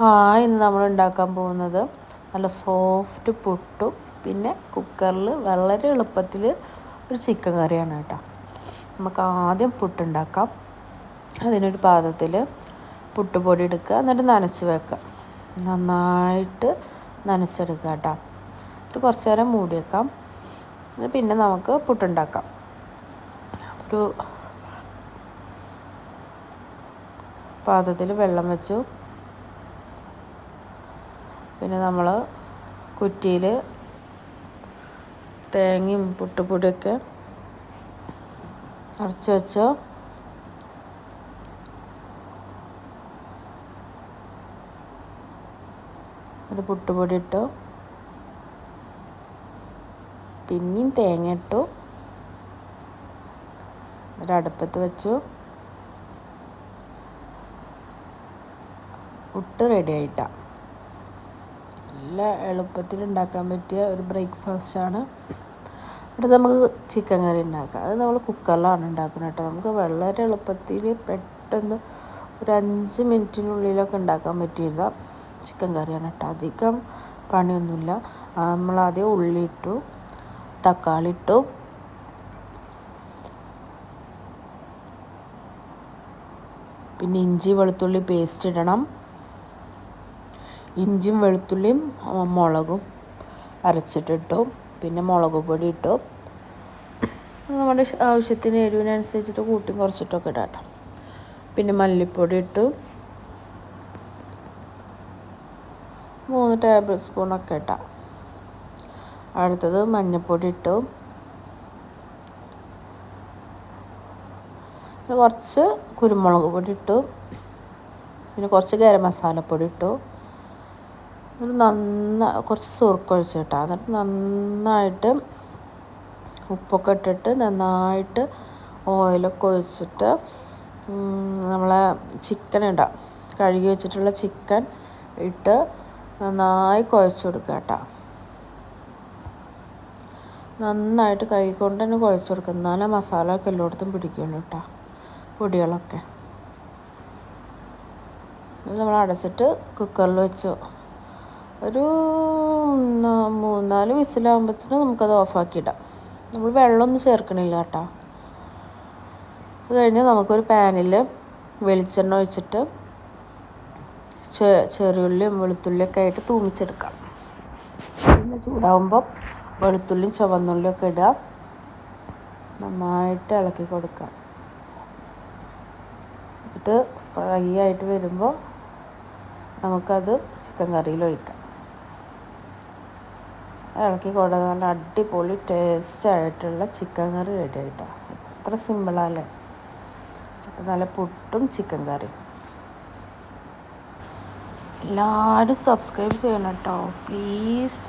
Hi ഇന്ന് നമ്മൾ ഉണ്ടാക്കാൻ പോകുന്നത് നല്ല സോഫ്റ്റ് പുട്ടും പിന്നെ കുക്കറിൽ വളരെ എളുപ്പത്തിൽ ഒരു ചിക്കൻ കറിയാണ് കേട്ടോ. നമുക്ക് ആദ്യം പുട്ടുണ്ടാക്കാം. അതിനൊരു പാത്രത്തിൽ പുട്ടുപൊടി എടുക്കുക. എന്നിട്ട് നനച്ച് വെക്കുക. നന്നായിട്ട് നനച്ചെടുക്കുക കേട്ടോ. എന്നിട്ട് കുറച്ച് നേരം മൂടി വെക്കാം. പിന്നെ നമുക്ക് പുട്ടുണ്ടാക്കാം. ഒരു പാത്രത്തിൽ വെള്ളം വെച്ചു. പിന്നെ നമ്മൾ കുറ്റിയിൽ തേങ്ങയും പുട്ടുപൊടിയൊക്കെ അരച്ച് വെച്ച ഒരു പുട്ടുപൊടി ഇട്ടു. പിന്നെയും തേങ്ങ ഇട്ടു. ഒരടുപ്പത്ത് വെച്ചു. പുട്ട് റെഡി ആയിട്ടാണ് നല്ല എളുപ്പത്തിൽ ഉണ്ടാക്കാൻ പറ്റിയ ഒരു ബ്രേക്ക്ഫാസ്റ്റാണ് അടുത്ത് നമുക്ക് ചിക്കൻ കറി ഉണ്ടാക്കാം. അത് നമ്മൾ കുക്കറിലാണ് ഉണ്ടാക്കുന്നത് കേട്ടോ. നമുക്ക് വളരെ എളുപ്പത്തിൽ പെട്ടെന്ന് ഒരു അഞ്ച് മിനിറ്റിനുള്ളിലൊക്കെ ഉണ്ടാക്കാൻ പറ്റിയിരുന്ന ചിക്കൻ കറിയാണ് കേട്ടോ. അധികം പണിയൊന്നുമില്ല. നമ്മൾ ആദ്യം ഉള്ളി ഇട്ടു തക്കാളി ഇട്ടു. പിന്നെ ഇഞ്ചി വെളുത്തുള്ളി പേസ്റ്റ് ഇടണം. ഇഞ്ചിയും വെളുത്തുള്ളിയും മുളകും അരച്ചിട്ടിട്ടു. പിന്നെ മുളക് പൊടി ഇട്ടു. നമ്മുടെ ആവശ്യത്തിന് എരിവിനനുസരിച്ചിട്ട് കൂട്ടിയും കുറച്ചിട്ടൊക്കെ ഇടാം പിന്നെ മല്ലിപ്പൊടി ഇട്ടു. മൂന്ന് ടേബിൾ സ്പൂണൊക്കെ ഇട്ടാം അടുത്തത് മഞ്ഞൾപ്പൊടി ഇട്ടു. കുറച്ച് കുരുമുളക് പൊടി ഇട്ടു. പിന്നെ കുറച്ച് ഗരം മസാലപ്പൊടി ഇട്ടു. എന്നിട്ട് നന്നായി കുറച്ച് സുറുക്കൊഴിച്ച് കേട്ടോ. എന്നിട്ട് നന്നായിട്ട് ഉപ്പൊക്കെ ഇട്ടിട്ട് നന്നായിട്ട് ഓയിലൊക്കെ ഒഴിച്ചിട്ട് നമ്മളെ ചിക്കൻ ഇടാം. കഴുകി വെച്ചിട്ടുള്ള ചിക്കൻ ഇട്ട് നന്നായി കുഴച്ച് കൊടുക്കുക കേട്ടോ. നന്നായിട്ട് കഴുകിക്കൊണ്ട് തന്നെ കുഴച്ച് കൊടുക്കുക. എന്നാലേ മസാല ഒക്കെ എല്ലായിടത്തും പിടിക്കുള്ളൂ കേട്ടോ. പൊടികളൊക്കെ. നമ്മൾ അടച്ചിട്ട് കുക്കറിൽ വെച്ചു. ഒരു മൂന്നാൽ വിസിലാകുമ്പോഴത്തേനും നമുക്കത് ഓഫാക്കിയിടാം. നമ്മൾ വെള്ളമൊന്നും ചേർക്കണില്ല കേട്ടോ. അത് കഴിഞ്ഞ് നമുക്കൊരു പാനിൽ വെളിച്ചെണ്ണ ഒഴിച്ചിട്ട് ചെറിയുള്ളിയും വെളുത്തുള്ളിയൊക്കെ ആയിട്ട് തൂമിച്ചെടുക്കാം. പിന്നെ ചൂടാവുമ്പം വെളുത്തുള്ളിയും ചുവന്നുള്ളിയും ഒക്കെ ഇടുക. നന്നായിട്ട് ഇളക്കി കൊടുക്കുക. എന്നിട്ട് ഫ്രൈ ആയിട്ട് വരുമ്പോൾ നമുക്കത് ചിക്കൻ കറിയിൽ ഒഴിക്കാം. ഇളക്കി കൊടുക്കുക നല്ല അടിപൊളി ടേസ്റ്റ് ആയിട്ടുള്ള ചിക്കൻ കറി റെഡി ആയിട്ടോ. എത്ര സിമ്പിളല്ലേ നല്ല പുട്ടും ചിക്കൻ കറി എല്ലാവരും സബ്സ്ക്രൈബ് ചെയ്യണം കേട്ടോ പ്ലീസ്